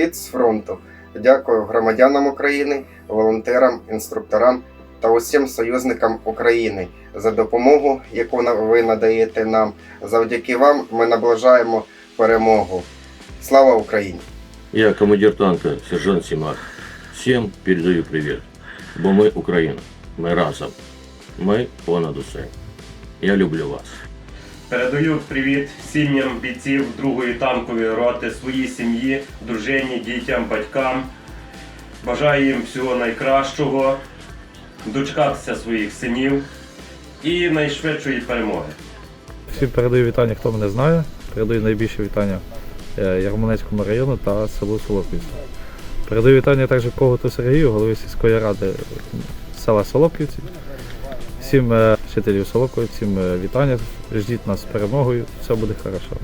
Привіт з фронту. Дякую громадянам України, волонтерам, інструкторам та усім союзникам України за допомогу, яку ви надаєте нам. Завдяки вам ми наближаємо перемогу. Слава Україні! Я командир танка, сержант Симак. Всім передаю привіт. Бо ми Україна. Ми разом. Ми понад усе. Я люблю вас. Передаю привіт сім'ям бійців другої танкової роти, своїй сім'ї, дружині, дітям, батькам. Бажаю їм всього найкращого, дочекатися своїх синів і найшвидшої перемоги. Всім передаю вітання, хто мене знає. Передаю найбільше вітання е, району та селу Солопівці. Передаю вітання також Коготу Сергію, голові сільської ради е, села Солопівці. Всім е, Солоковців. Е, вітання. Ждіть нас з перемогою, все буде хорошо.